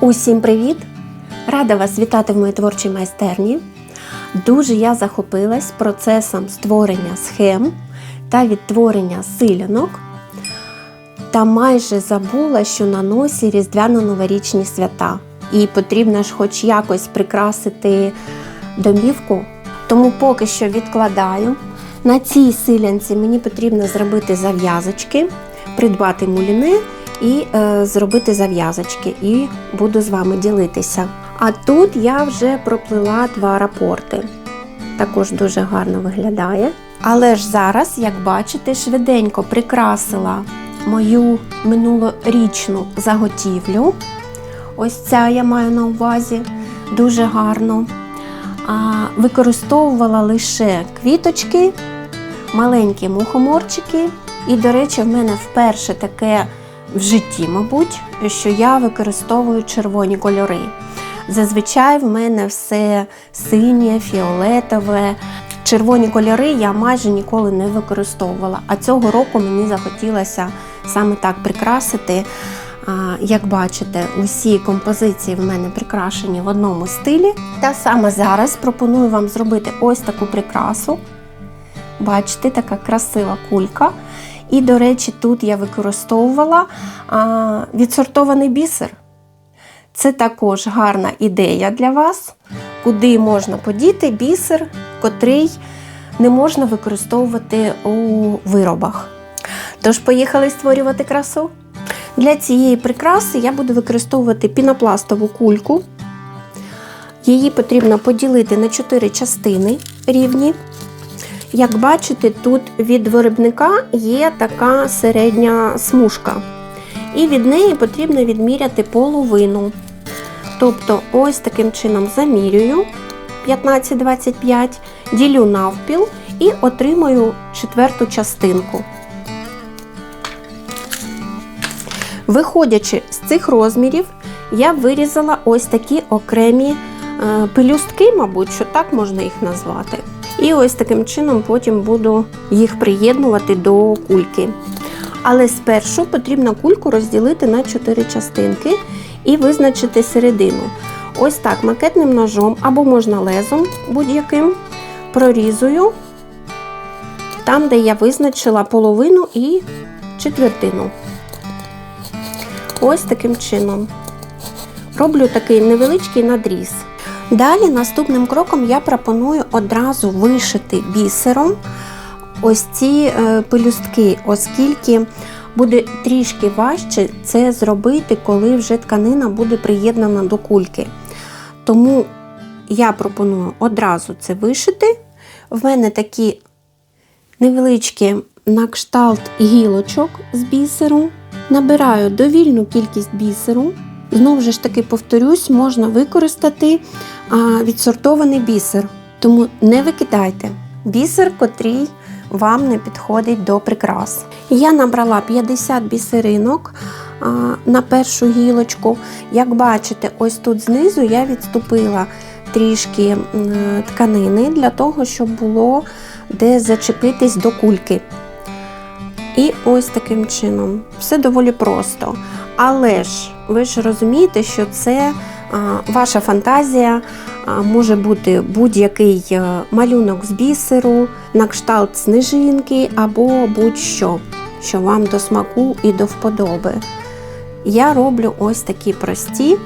Усім привіт! Рада вас вітати в моїй творчій майстерні. Дуже я захопилась процесом створення схем та відтворення силянок. Та майже забула, що на носі різдвяно-новорічні свята. І потрібно ж хоч якось прикрасити домівку. Тому поки що відкладаю. На цій силянці мені потрібно зробити зав'язочки, придбати муліни і е, зробити зав'язочки. І буду з вами ділитися. А тут я вже проплила два рапорти. Також дуже гарно виглядає. Але ж зараз, як бачите, швиденько прикрасила мою минулорічну заготівлю. Ось ця я маю на увазі дуже гарно. А, Використовувала лише квіточки, маленькі мухоморчики. І, до речі, в мене вперше таке в житті, мабуть, що я використовую червоні кольори. Зазвичай в мене все синє, фіолетове. Червоні кольори я майже ніколи не використовувала. А цього року мені захотілося саме так прикрасити. Як бачите, усі композиції в мене прикрашені в одному стилі. Та саме зараз пропоную вам зробити ось таку прикрасу. Бачите, така красива кулька. І, до речі, тут я використовувала а, відсортований бісер. Це також гарна ідея для вас, куди можна подіти бісер, котрий не можна використовувати у виробах. Тож, поїхали створювати красу. Для цієї прикраси я буду використовувати пінопластову кульку. Її потрібно поділити на 4 частини рівні. Як бачите, тут від виробника є така середня смужка. І від неї потрібно відміряти половину. Тобто, ось таким чином замірюю 15-25, ділю навпіл і отримую четверту частинку. Виходячи з цих розмірів, я вирізала ось такі окремі е, пелюстки, мабуть, що так можна їх назвати. І ось таким чином потім буду їх приєднувати до кульки. Але спершу потрібно кульку розділити на 4 частинки і визначити середину. Ось так макетним ножом або можна лезом будь-яким прорізую там, де я визначила половину і четвертину. Ось таким чином. Роблю такий невеличкий надріз. Далі наступним кроком я пропоную одразу вишити бісером ось ці е, пелюстки, оскільки буде трішки важче це зробити, коли вже тканина буде приєднана до кульки. Тому я пропоную одразу це вишити. В мене такі невеличкі на кшталт гілочок з бісеру. Набираю довільну кількість бісеру. Знову ж таки, повторюсь, можна використати відсортований бісер. Тому не викидайте бісер, котрий вам не підходить до прикрас. Я набрала 50 бісеринок на першу гілочку. Як бачите, ось тут знизу я відступила трішки тканини для того, щоб було де зачепитись до кульки. І ось таким чином. Все доволі просто. Але ж ви ж розумієте, що це ваша фантазія може бути будь-який малюнок з бісеру, на кшталт снежинки або будь-що, що вам до смаку і до вподоби. Я роблю ось такі прості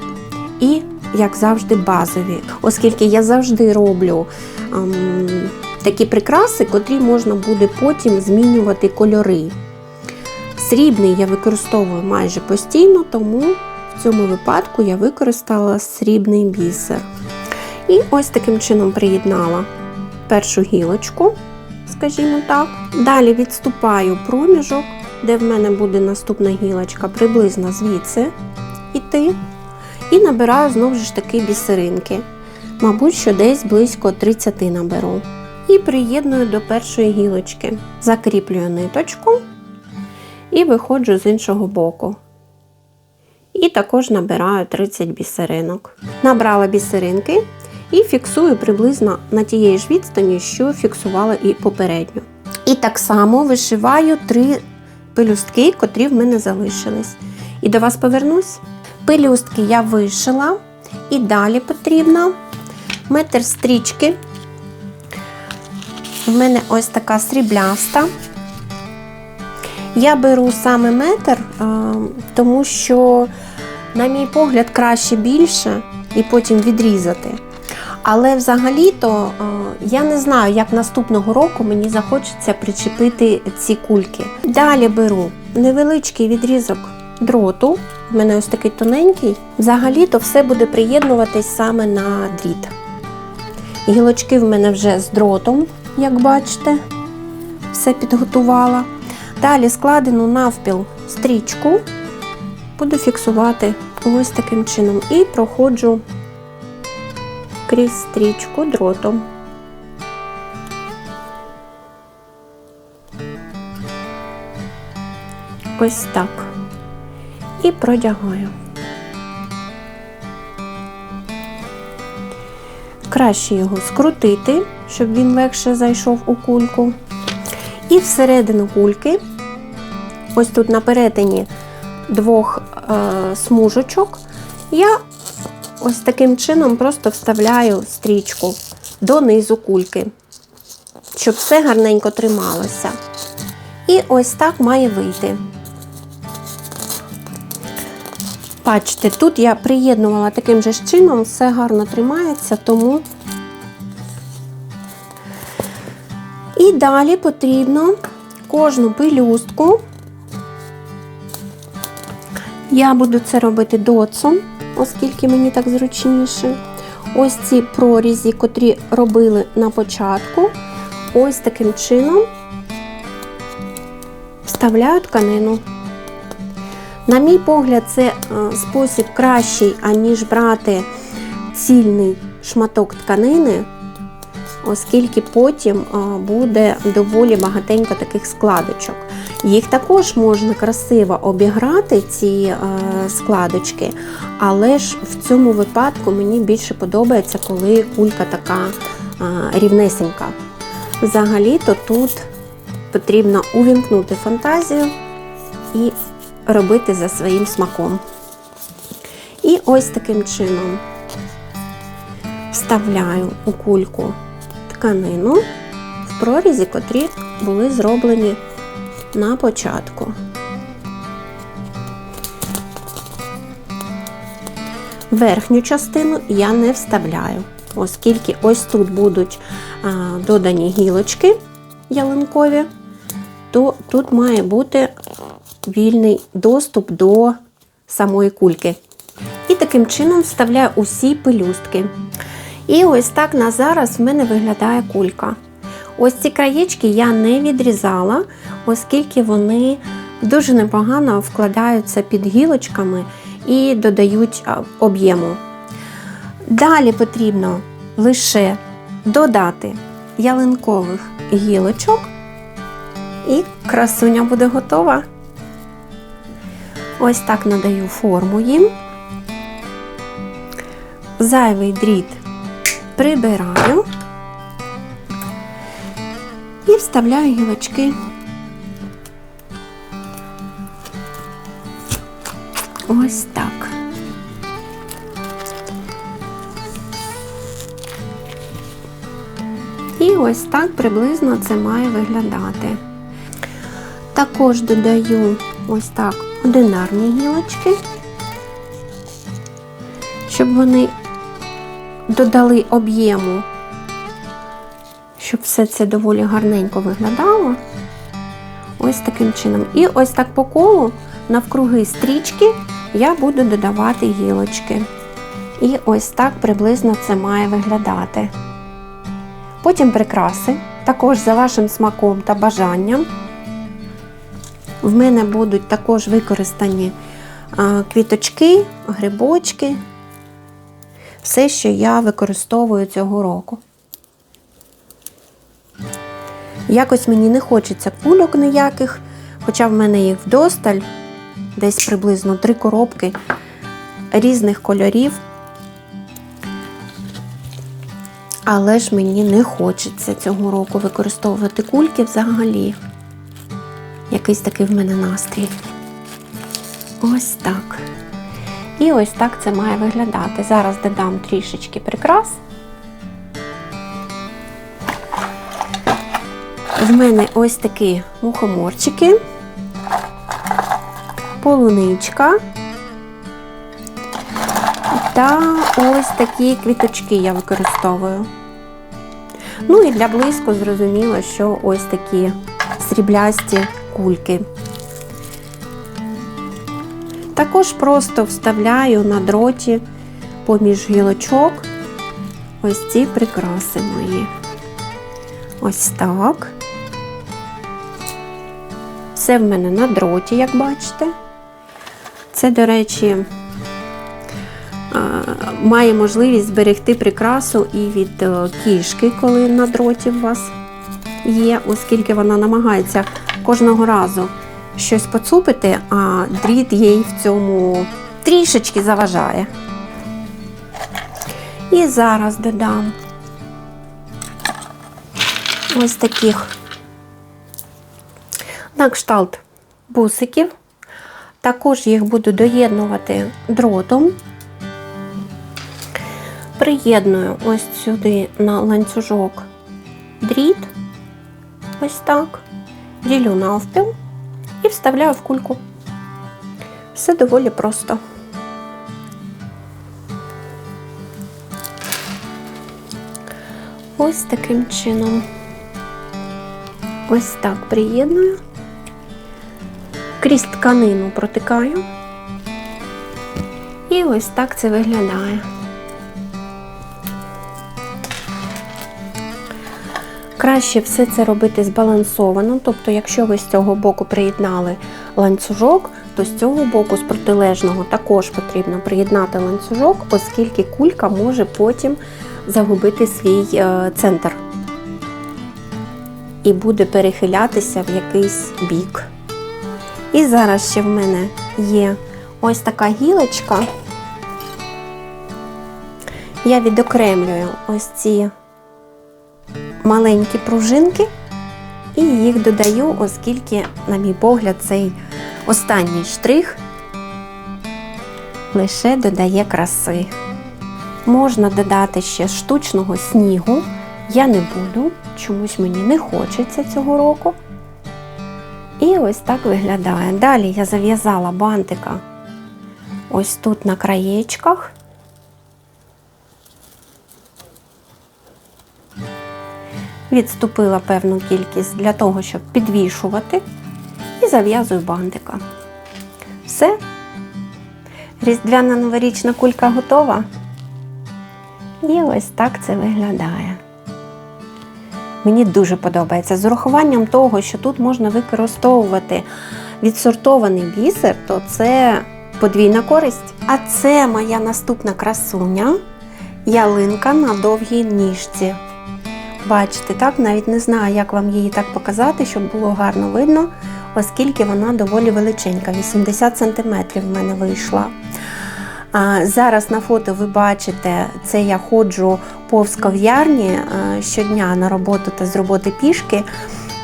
і, як завжди, базові, оскільки я завжди роблю. Ам, Такі прикраси, котрі можна буде потім змінювати кольори. Срібний я використовую майже постійно, тому в цьому випадку я використала срібний бісер. І ось таким чином приєднала першу гілочку, скажімо так. Далі відступаю проміжок, де в мене буде наступна гілочка, приблизно звідси іти. І набираю знову ж таки бісеринки. Мабуть, що десь близько 30 наберу. І приєдную до першої гілочки. Закріплюю ниточку і виходжу з іншого боку. І також набираю 30 бісеринок. Набрала бісеринки і фіксую приблизно на тієї ж відстані, що фіксувала і попередньо. І так само вишиваю три пелюстки, котрі в мене залишились. І до вас повернусь. Пелюстки я вишила. І далі потрібно метр стрічки. В мене ось така срібляста. Я беру саме метр, тому що, на мій погляд, краще більше і потім відрізати. Але взагалі-то я не знаю, як наступного року мені захочеться причепити ці кульки. Далі беру невеличкий відрізок дроту. У мене ось такий тоненький. Взагалі-то все буде приєднуватись саме на дріт. Гілочки в мене вже з дротом, як бачите, все підготувала. Далі складену навпіл стрічку, буду фіксувати ось таким чином і проходжу крізь стрічку дротом. Ось так. І продягаю. Краще його скрутити, щоб він легше зайшов у кульку. І всередину кульки, ось тут на перетині двох смужечок, я ось таким чином просто вставляю стрічку донизу кульки, щоб все гарненько трималося. І ось так має вийти. Бачите, тут я приєднувала таким же чином, все гарно тримається, тому і далі потрібно кожну пелюстку. Я буду це робити доцом, оскільки мені так зручніше. Ось ці прорізі, котрі робили на початку, ось таким чином вставляю тканину. На мій погляд, це е, спосіб кращий, аніж брати цільний шматок тканини, оскільки потім е, буде доволі багатенько таких складочок. Їх також можна красиво обіграти, ці е, складочки, але ж в цьому випадку мені більше подобається, коли кулька така рівнесенька. Взагалі-то тут потрібно увімкнути фантазію і робити за своїм смаком. І ось таким чином вставляю у кульку тканину в прорізі, котрі були зроблені на початку. Верхню частину я не вставляю, оскільки ось тут будуть додані гілочки ялинкові, то тут має бути вільний доступ до самої кульки. І таким чином вставляю усі пелюстки. І ось так на зараз в мене виглядає кулька. Ось ці краєчки я не відрізала, оскільки вони дуже непогано вкладаються під гілочками і додають об'єму. Далі потрібно лише додати ялинкових гілочок, і красуня буде готова. Ось так надаю форму їм. Зайвий дріт прибираю і вставляю гілочки. Ось так. І ось так приблизно це має виглядати. Також додаю ось так одинарні гілочки, щоб вони додали об'єму, щоб все це доволі гарненько виглядало. Ось таким чином. І ось так по колу навкруги стрічки я буду додавати гілочки. І ось так приблизно це має виглядати. Потім прикраси, також за вашим смаком та бажанням. В мене будуть також використані квіточки, грибочки, все, що я використовую цього року. Якось мені не хочеться кульок ніяких, хоча в мене їх вдосталь, десь приблизно три коробки різних кольорів. Але ж мені не хочеться цього року використовувати кульки взагалі. Якийсь такий в мене настрій. Ось так. І ось так це має виглядати. Зараз додам трішечки прикрас. В мене ось такі мухоморчики, полуничка та ось такі квіточки я використовую. Ну і для блиску зрозуміло, що ось такі сріблясті кульки. Також просто вставляю на дроті поміж гілочок ось ці прикраси мої. Ось так. Все в мене на дроті, як бачите. Це, до речі, має можливість зберегти прикрасу і від е, кішки, коли на дроті у вас є, оскільки вона намагається кожного разу щось поцупити, а дріт їй в цьому трішечки заважає. І зараз додам ось таких на кшталт бусиків. Також їх буду доєднувати дротом. Приєдную ось сюди на ланцюжок дріт, ось так, ділю навпіл вставляю в кульку. Все доволі просто. Ось таким чином. Ось так приєдную, крізь тканину протикаю. І ось так це виглядає. Краще все це робити збалансовано, тобто, якщо ви з цього боку приєднали ланцюжок, то з цього боку, з протилежного, також потрібно приєднати ланцюжок, оскільки кулька може потім загубити свій е, центр і буде перехилятися в якийсь бік. І зараз ще в мене є ось така гілочка. Я відокремлюю ось ці маленькі пружинки і їх додаю, оскільки, на мій погляд, цей останній штрих лише додає краси. Можна додати ще штучного снігу. Я не буду, чомусь мені не хочеться цього року. І ось так виглядає. Далі я зав'язала бантика ось тут на краєчках. Відступила певну кількість для того, щоб підвішувати, і зав'язую бантика. Все. Різдвяна новорічна кулька готова. І ось так це виглядає. Мені дуже подобається. З урахуванням того, що тут можна використовувати відсортований бісер, то це подвійна користь. А це моя наступна красуня ялинка на довгій ніжці. Бачите, так, навіть не знаю, як вам її так показати, щоб було гарно видно, оскільки вона доволі величенька, 80 см в мене вийшла. А, Зараз на фото ви бачите, це я ходжу повз кав'ярні щодня на роботу та з роботи пішки,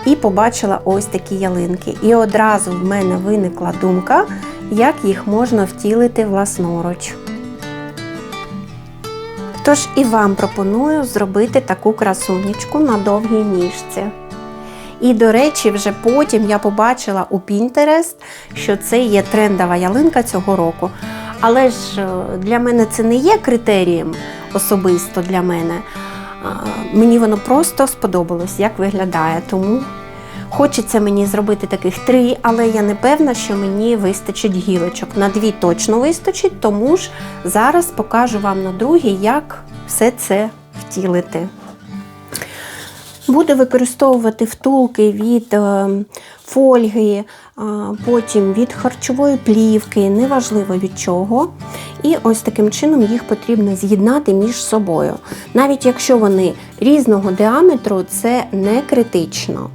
і побачила ось такі ялинки. І одразу в мене виникла думка, як їх можна втілити власноруч. Тож і вам пропоную зробити таку красунечку на довгій ніжці. І, до речі, вже потім я побачила у Pinterest, що це є трендова ялинка цього року. Але ж е, для мене це не є критерієм особисто для мене. Мені воно просто сподобалось, як виглядає. Тому хочеться мені зробити таких три, але я не певна, що мені вистачить гілочок. На дві точно вистачить, тому ж зараз покажу вам на другій, як все це втілити. Буду використовувати втулки від е, фольги, потім від харчової плівки, неважливо від чого. І ось таким чином їх потрібно з'єднати між собою. Навіть якщо вони різного діаметру, це не критично.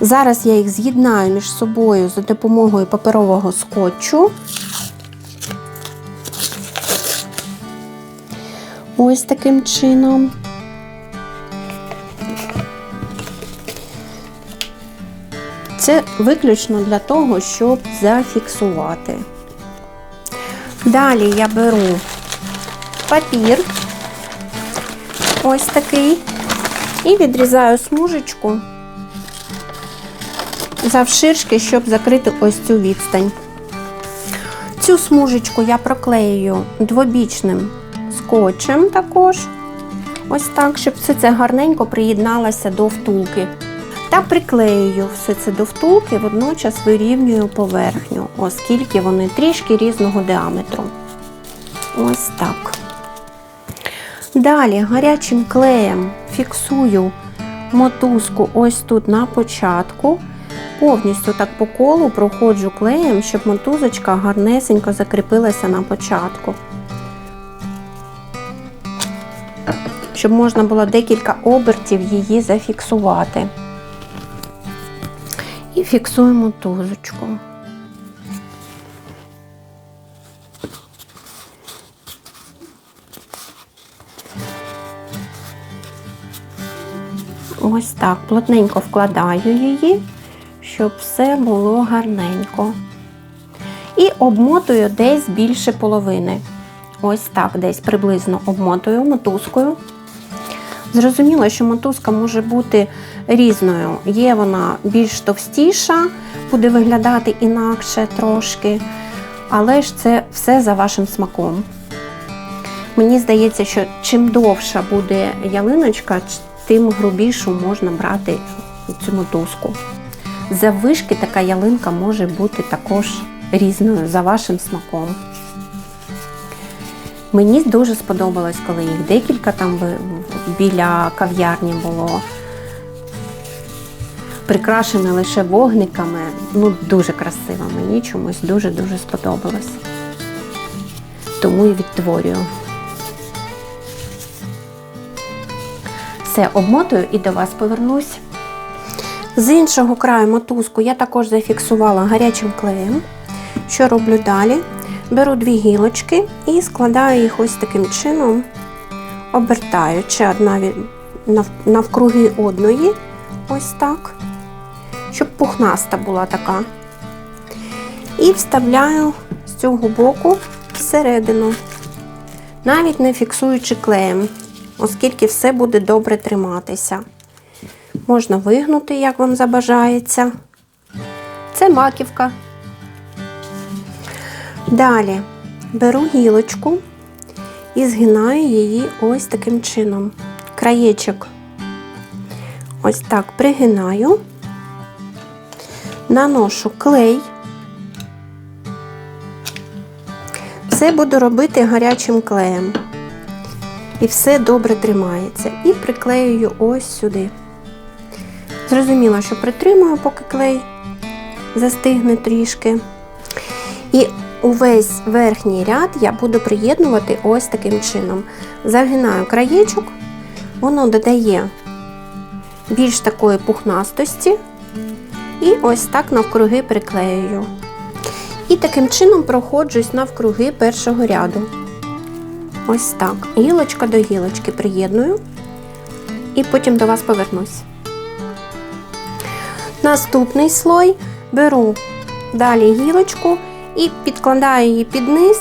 Зараз я їх з'єднаю між собою за допомогою паперового скотчу. Ось таким чином. Це виключно для того, щоб зафіксувати. Далі я беру папір, ось такий, і відрізаю смужечку завширшки, щоб закрити ось цю відстань. Цю смужечку я проклею двобічним скотчем також. Ось так, щоб все це гарненько приєдналося до втулки. Та приклеюю все це до втулки, водночас вирівнюю поверхню, оскільки вони трішки різного діаметру. Ось так. Далі гарячим клеєм фіксую мотузку ось тут на початку. Повністю так по колу проходжу клеєм, щоб мотузочка гарнесенько закріпилася на початку. Щоб можна було декілька обертів її зафіксувати. І фіксую мотузочку. Ось так, плотненько вкладаю її, щоб все було гарненько. І обмотую десь більше половини. Ось так, десь приблизно обмотую мотузкою. Зрозуміло, що мотузка може бути різною. Є вона більш товстіша, буде виглядати інакше трошки, але ж це все за вашим смаком. Мені здається, що чим довша буде ялиночка, тим грубішу можна брати цю мотузку. Заввишки така ялинка може бути також різною за вашим смаком. Мені дуже сподобалось, коли їх декілька там біля кав'ярні було. Прикрашене лише вогниками. Ну, дуже красиво. Мені чомусь дуже-дуже сподобалось. Тому і відтворюю. Все, обмотую і до вас повернусь. З іншого краю мотузку я також зафіксувала гарячим клеєм. Що роблю далі? Беру дві гілочки і складаю їх ось таким чином, обертаючи одна навкруги одної, ось так, щоб пухнаста була така. І вставляю з цього боку всередину, навіть не фіксуючи клеєм, оскільки все буде добре триматися. Можна вигнути, як вам забажається. Це маківка. Далі беру гілочку і згинаю її ось таким чином. Краєчок ось так пригинаю, наношу клей. Все буду робити гарячим клеєм. І все добре тримається. І приклеюю ось сюди. Зрозуміло, що притримую, поки клей застигне трішки. І увесь верхній ряд я буду приєднувати ось таким чином. Загинаю краєчок, воно додає більш такої пухнастості, і ось так навкруги приклеюю. І таким чином проходжусь навкруги першого ряду. Ось так. Гілочка до гілочки приєдную, і потім до вас повернусь. Наступний слой беру далі гілочку і підкладаю її під низ,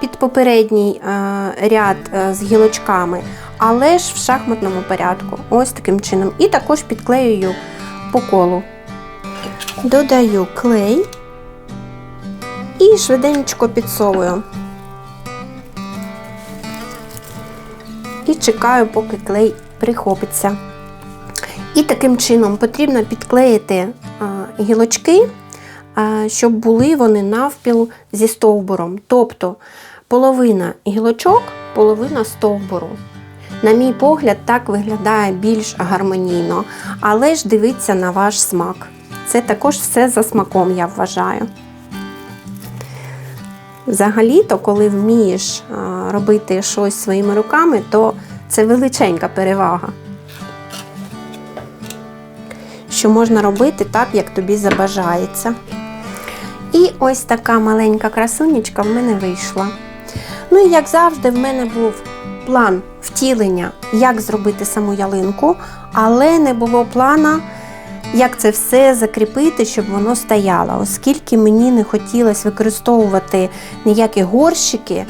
під попередній е, ряд е, з гілочками, але ж в шахматному порядку. Ось таким чином. І також підклеюю по колу. Додаю клей і швиденько підсовую. І чекаю, поки клей прихопиться. І таким чином потрібно підклеїти гілочки, щоб були вони навпіл зі стовбуром. Тобто половина гілочок, половина стовбуру. На мій погляд, так виглядає більш гармонійно, але ж дивіться на ваш смак. Це також все за смаком, я вважаю. Взагалі-то, коли вмієш робити щось своїми руками, то це величенька перевага що можна робити так, як тобі забажається. І ось така маленька красунечка в мене вийшла. Ну і як завжди, в мене був план втілення, як зробити саму ялинку, але не було плана, як це все закріпити, щоб воно стояло, оскільки мені не хотілося використовувати ніякі горщики,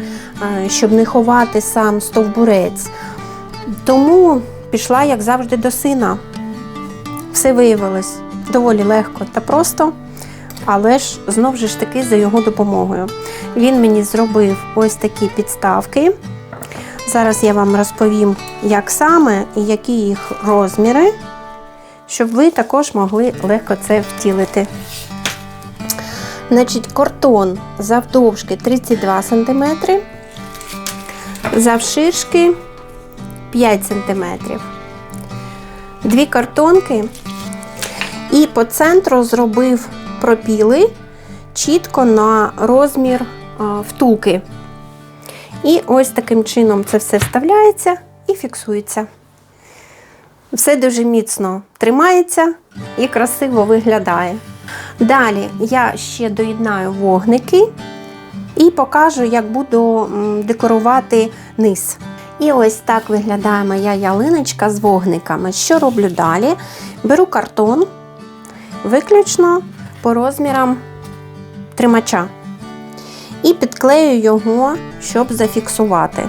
е, щоб не ховати сам стовбурець. Тому пішла, як завжди, до сина. Все виявилось доволі легко та просто, але ж знов же ж таки за його допомогою. Він мені зробив ось такі підставки. Зараз я вам розповім, як саме і які їх розміри, щоб ви також могли легко це втілити. Значить, картон завдовжки 32 см, завширшки 5 см. Дві картонки і по центру зробив пропіли чітко на розмір втулки. І ось таким чином це все вставляється і фіксується. Все дуже міцно тримається і красиво виглядає. Далі я ще доєднаю вогники і покажу, як буду декорувати низ. І ось так виглядає моя ялиночка з вогниками. Що роблю далі? Беру картон виключно по розмірам тримача і підклею його, щоб зафіксувати.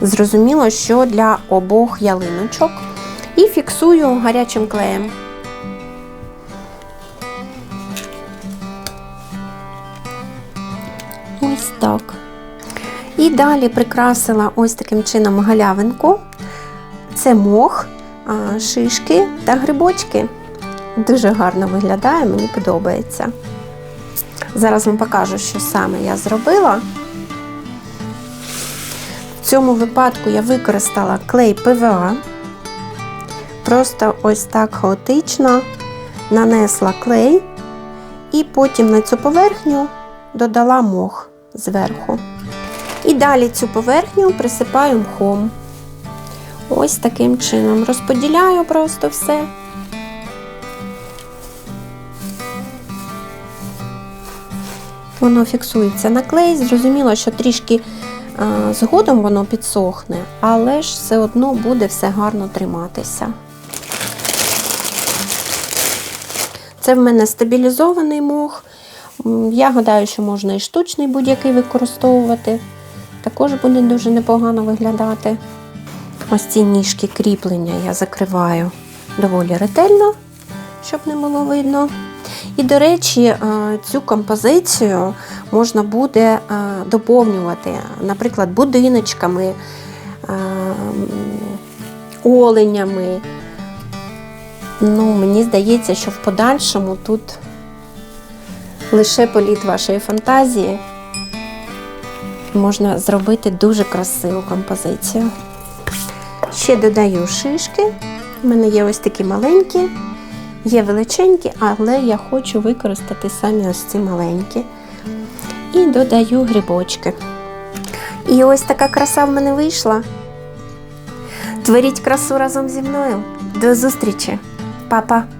Зрозуміло, що для обох ялиночок. І фіксую гарячим клеєм. Ось так. І далі прикрасила ось таким чином галявинку. Це мох, шишки та грибочки. Дуже гарно виглядає, мені подобається. Зараз вам покажу, що саме я зробила. В цьому випадку я використала клей ПВА. Просто ось так хаотично нанесла клей і потім на цю поверхню додала мох зверху. І далі цю поверхню присипаю мхом. Ось таким чином. Розподіляю просто все. Воно фіксується на клей. Зрозуміло, що трішки згодом воно підсохне, але ж все одно буде все гарно триматися. Це в мене стабілізований мох. Я гадаю, що можна і штучний будь-який використовувати. Також буде дуже непогано виглядати. Ось ці ніжки кріплення я закриваю доволі ретельно, щоб не було видно. І, до речі, е, цю композицію можна буде е, доповнювати, наприклад, будиночками, е, оленями. Ну, мені здається, що в подальшому тут лише політ вашої фантазії можна зробити дуже красиву композицію. Ще додаю шишки. У мене є ось такі маленькі, є величенькі, але я хочу використати самі ось ці маленькі. І додаю грибочки. І ось така краса в мене вийшла. Творіть красу разом зі мною. До зустрічі, Па-па!